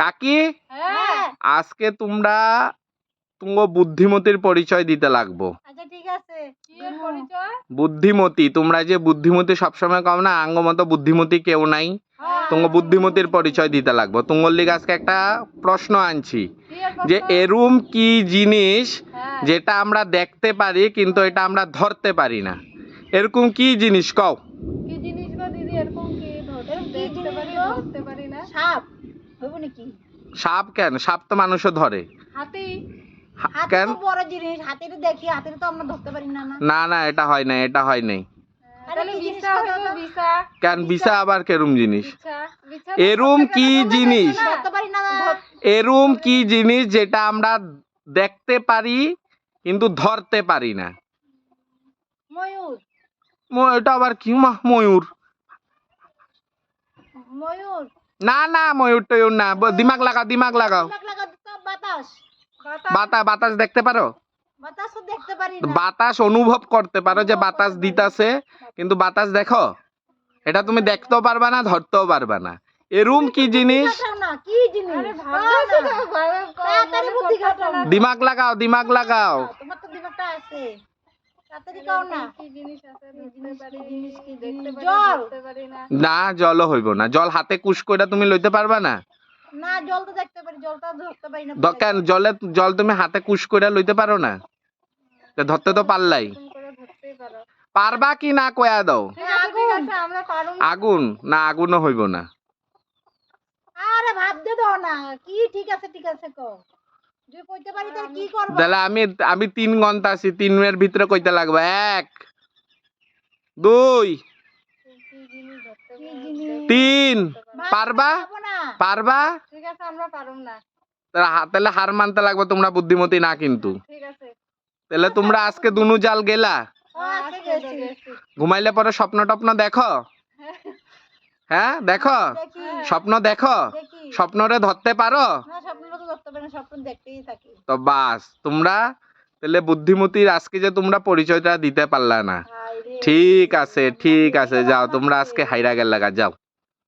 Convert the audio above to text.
কাকি হ্যাঁ। আজকে তোমরা তুঙ্গ বুদ্ধিমতির পরিচয় দিতে লাগবো। আচ্ছা ঠিক আছে। কি এর পরিচয়? বুদ্ধিমতী তোমরা যে বুদ্ধিমতী সবসময় কম না আঙ্গ মতো বুদ্ধিমতী কেউ নাই। হ্যাঁ। তুঙ্গ বুদ্ধিমতির পরিচয় দিতে লাগবো। তুঙ্গর লিগে আজকে একটা প্রশ্ন আনছি যে? এরুম কি জিনিস হ্যাঁ। যেটা আমরা দেখতে পারি কিন্তু এটা আমরা ধরতে পারি না? এরকম কি জিনিস কও? কি জিনিস গো দিদি? এরকম কি ধরতে পারি গো? ধরতে পারি না? সাপ। সাপ কেন? সাপ তো মানুষও ধরে। হাতি? কেন? বড় জিনিস হাতির দেখি হাতির তো আমরা ধরতে পারি না না? এটা হয় না এটা হয় নাই? বিছা কেন? বিছা আবার কেরম জিনিস? বিছা কি জিনিস? ধরতে পারি কি জিনিস যেটা আমরা দেখতে পারি কিন্তু ধরতে পারি না? ময়ূর। এটা আবার কি মা ময়ূর? ময়ূর? না না ময়ূর টয়ূর না। ব- দিমাগ লাগাও দিমাগ লাগাও। বাতাস। বাতাস। বাতাস দেখতে পারো? বাতাসও দেখতে পারি না। বাতাস অনুভব করতে পারো যে বাতাস দিতাছে কিন্তু বাতাস দেখো এটা তুমি দেখতেও পারবা না ধরতেও পারবা না। এরম কি জিনিস। দিমাগ লাগাও দিমাগ লাগাও। তোমার তো দিমাগটা আছে। তাড়াতাড়ি না? কি জিনিস আছে? ধরতে পারি? জিনিস, কি দেখতে পারি জল। পারি না। না জলও হইব না। জল হাতে কুশ করে তুমি লইতে পারবা না? না জল তো দেখতে পারি জলটা ধরতে পারি না। দরকার জলে জল তুমি হাতে কুশ করে লইতে পারো না? তো ধরতে তো পারলাই। পারবা কি না কয়া দাও? আগুন? না আগুনও হইব না। আরে ভাবতে দাও না কি ঠিক আছে ঠিক আছে কও। তাহলে কি করব? তাহলে আমি আমি তিন ঘণ্টা আছি তিনের ভিতরে কইতে লাগবে। এক দুই? তিন। পারবা? পারবা? ঠিক আছে আমরা পারুম না। তাহলে হার মানতে লাগবে তোমরা বুদ্ধিমতী না কিন্তু। তাহলে তোমরা আজকে দুনু জাল গেলা? ও, আজকে গেছি। গেছি। ঘুমাইলে পরে স্বপ্ন টপ্ন দেখো? হ্যাঁ। দেখো? স্বপ্ন দেখো? দেখি। স্বপ্নরে ধরতে পারো না স্বপ্ন তো ধরতে পারি না স্বপ্ন দেখতেই থাকি। তো বাস তোমরা তাহলে বুদ্ধিমতির আজকে যে তোমরা পরিচয়টা দিতে পারলা না। হায় রে। ঠিক আছে ঠিক আছে যাও তোমরা আজকে হাইরা গেল লাগা যাও।